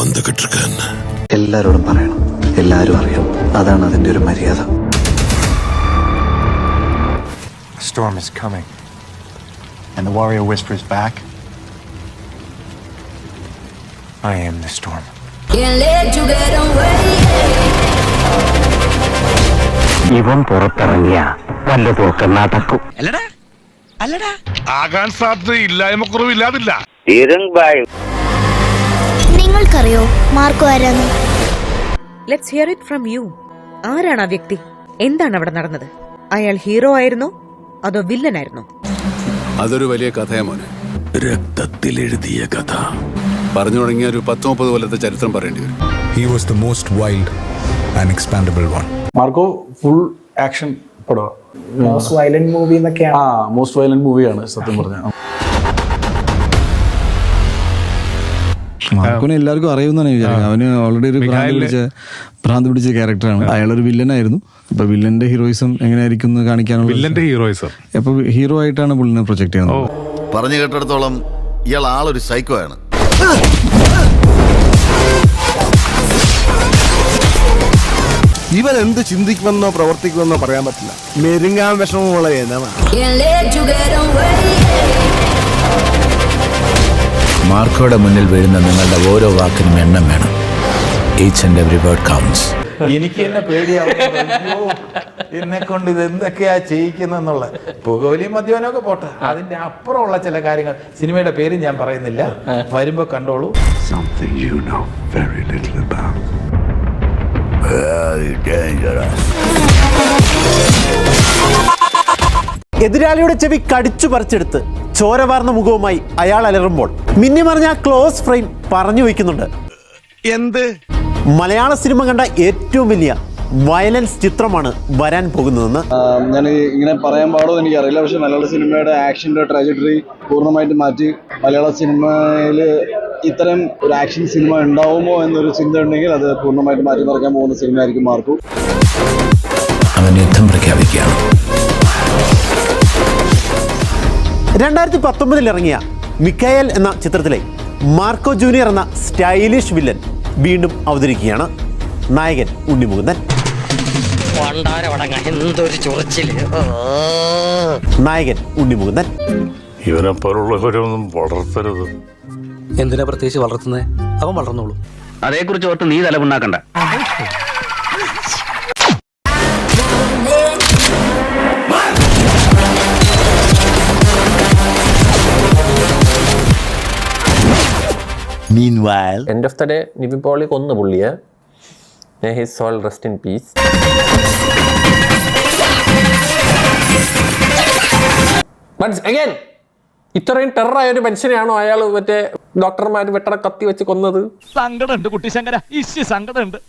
வந்துகிட்டு இருக்கேன்னு എല്ലാരോടും പറയണം എല്ലാരും അറിയണം അതാണ് അതിന്റെ ഒരു മര്യാദ The storm is coming. And the warrior whispers back I am the storm. Can't let you get away. ഇവൻ പുറത്തിറങ്ങിയ വല്ലതുമൊക്കെ നടക്കും ആകാൻ സാധ്യത ഇല്ലായ്മക്കുറവില്ലാതില്ല നിങ്ങൾക്കറിയോ മാർക്കോ ആരാന്ന് let's hear it from you ആരാണ് ആ വ്യക്തി? എന്താണ് അവിടെ നടന്നത്? അയാൾ ഹീറോ ആയിരുന്നോ? അതോ വില്ലൻ വില്ലനായിരുന്നോ? അതൊരു വലിയ കഥയാ മോനെ. രക്തത്തിൽ എഴുതിയ കഥ. പറഞ്ഞു തുടങ്ങിയ ഒരു പത്ത് മുപ്പത് കൊല്ലത്തെ ചരിത്രം പറയേണ്ടി വരും. He was the most wild and expandable one Marco full action പടം. മോസ്റ്റ് വയലന്റ് മൂവി എന്നൊക്കെയാണ്. ആ മോസ്റ്റ് വയലന്റ് മൂവിയാണ് സത്യം പറഞ്ഞ. മാർക്കോനെ എല്ലാവർക്കും അറിയുമെന്നാണ് ഞാൻ വിചാരിക്കുന്നത്. അവന് ഓൾറെഡി ഒരു ഭ്രാന്ത് പിടിച്ച ഭ്രാന്ത് പിടിച്ച ക്യാരക്ടറാണ് അയാളൊരു വില്ലനായിരുന്നു. അപ്പൊ വില്ലന്റെ ഹീറോയിസം എങ്ങനെയായിരിക്കും എന്ന് കാണിക്കാനുള്ള വില്ലന്റെ ഹീറോയിസം അപ്പൊ ഹീറോ ആയിട്ടാണ് പുള്ളിനെ പ്രൊജക്ട് ചെയ്യുന്നത്. പറഞ്ഞു കേട്ടിടത്തോളം ഇയാൾ ആളൊരു സൈക്കോ ആണ്. ഇവൻ എന്ത് ചിന്തിക്കുമെന്നോ പ്രവർത്തിക്കുമെന്നോ പറയാൻ പറ്റില്ല. മെരുങ്ങാൻ വിഷമമുള്ള ഏതാണ് മാർക്കോയുടെ മുന്നിൽ വീഴുന്ന നിങ്ങളുടെ ഓരോ വാക്കിനും എണ്ണം വേണം. Each and every word counts എനിക്ക് എന്നെ പേടിയാവും എന്നെ കൊണ്ട് ഇത് എന്തൊക്കെയാ ചെയ്യിക്കുന്നുള്ള പുകവലിയും മദ്യപാനമൊക്കെ പോട്ടെ. അതിന്റെ അപ്പുറമുള്ള ചില കാര്യങ്ങൾ. സിനിമയുടെ പേര് ഞാൻ പറയുന്നില്ല. വരുമ്പോ കണ്ടോളൂ. Something you know very little about. എതിരാളിയുടെ ചെവി കടിച്ചു പറിച്ചെടുത്ത് ചോരവാർന്ന മുഖവുമായി അയാൾ അലറുമ്പോൾ മിന്നിമറിഞ്ഞ ക്ലോസ് ഫ്രെയിം പറഞ്ഞു വയ്ക്കുന്നുണ്ട്. എന്ത്? മലയാള സിനിമ കണ്ട ഏറ്റവും വലിയ വയലൻസ് ചിത്രമാണ് വരാൻ പോകുന്നതെന്ന്. ഞാൻ ഇങ്ങനെ പറയാൻ പാടോ പാടുമോ എനിക്കറിയില്ല. പക്ഷെ മലയാള സിനിമയുടെ ആക്ഷന്റെ ട്രാജഡറി പൂർണമായിട്ട് മാറ്റി മലയാള സിനിമയിൽ ഇത്തരം ഒരു ആക്ഷൻ സിനിമ ഉണ്ടാവുമോ എന്നൊരു ചിന്ത ഉണ്ടെങ്കിൽ അത് പൂർണമായിട്ട് മാറ്റി മറിക്കാൻ പോകുന്ന സിനിമയായിരിക്കും മാർക്കു. അവൻ യുദ്ധം പ്രഖ്യാപിക്കുകയാണ്. രണ്ടായിരത്തി പത്തൊമ്പതിൽ ഇറങ്ങിയ മിക്കയൽ എന്ന ചിത്രത്തിലെ മാർക്കോ ജൂനിയർ എന്ന സ്റ്റൈലിഷ് വില്ലൻ വീണ്ടും അവതരിക്കുകയാണ് നായകൻ ഉണ്ണിമുകുന്ദൻ. നായകൻ ഉണ്ണിമുകുന്ദൻ. ഇവനെ പോലുള്ളവരൊന്നും വളർത്തരുത്. എന്തിനാ പ്രത്യേകിച്ച് വളർത്തുന്നത് അവൻ വളർന്നോളൂ. അതേക്കുറിച്ച് ഓർത്ത് നീ തലമുണ്ടാക്കണ്ട. End of the day Nivin Pauly കൊന്നു പുള്ളിയെ. His soul rest in peace but again ഇത്രയും ടെററായ ഒരു മനുഷ്യനെയാണോ അയാൾ മറ്റേ ഡോക്ടർമാർ വെട്ടറ കത്തി വെച്ച് കൊന്നത്? സങ്കടമുണ്ട് കുട്ടിശങ്കര ഇശി സങ്കടമുണ്ട്.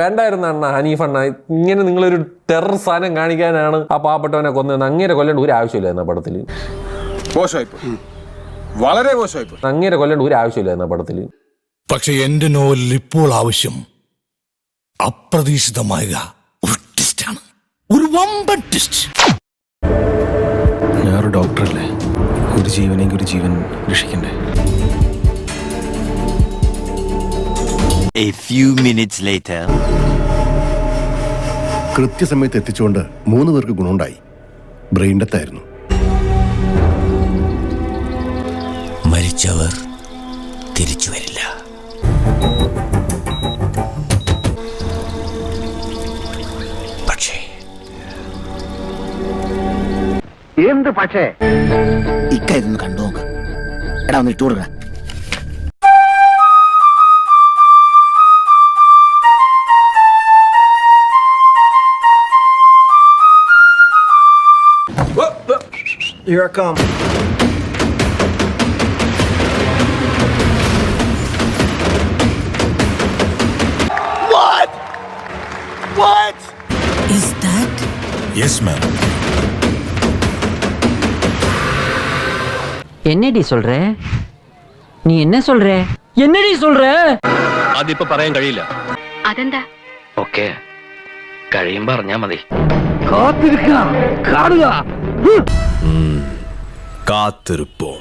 വേണ്ടായിരുന്നു അണ്ണ ഹനീഫ് അണ്ണ. ഇങ്ങനെ നിങ്ങളൊരു ടെറർ സാധനം കാണിക്കാനാണ് ആ പാവപ്പെട്ടവനെ കൊന്നതെന്ന് അങ്ങനെ കൊല്ലേണ്ട ഒരു ആവശ്യമില്ലായിരുന്നു ആ പടത്തിൽ മോശമായിപ്പോയി. വളരെ മോശമായിപ്പോയി. അങ്ങേരെ കൊല്ലേണ്ട ഒരു ആവശ്യമില്ലായിരുന്നു ആ പടത്തിൽ പക്ഷെ എന്റെ നോവലിൽ ഇപ്പോൾ ആവശ്യം അപ്രതീക്ഷിതമായ ഒരു ട്വിസ്റ്റാണ് ഒരു വമ്പൻ ട്വിസ്റ്റ് ഞാനൊരു ഡോക്ടറല്ലേ ഒരു ജീവനെങ്കിൽ ഒരു ജീവൻ രക്ഷിക്കണ്ടേ? A few minutes later. കൃത്യസമയത്ത് എത്തിച്ചുകൊണ്ട് മൂന്ന് പേർക്ക് ഗുണമുണ്ടായി. ബ്രെയിൻ ഡെത്ത് മരിച്ചവർ തിരിച്ചു വരില്ല. പക്ഷേ എന്ത് പക്ഷേ? ഇക്കായിരുന്നു കണ്ടു നോക്ക്. എടാ ഒന്ന് ഇട്ടു കൊടുക്കടാ Here I come. Yes ma'am എന്നടി சொல்ற നീ എന്നെ சொல்ற എന്നടി சொல்ற അതിപ്പോ പറയാൻ കഴിയില്ല അതെന്താ ഓക്കെ കഴിയും പറഞ്ഞാ മതി കാത്തിരുപ്പോം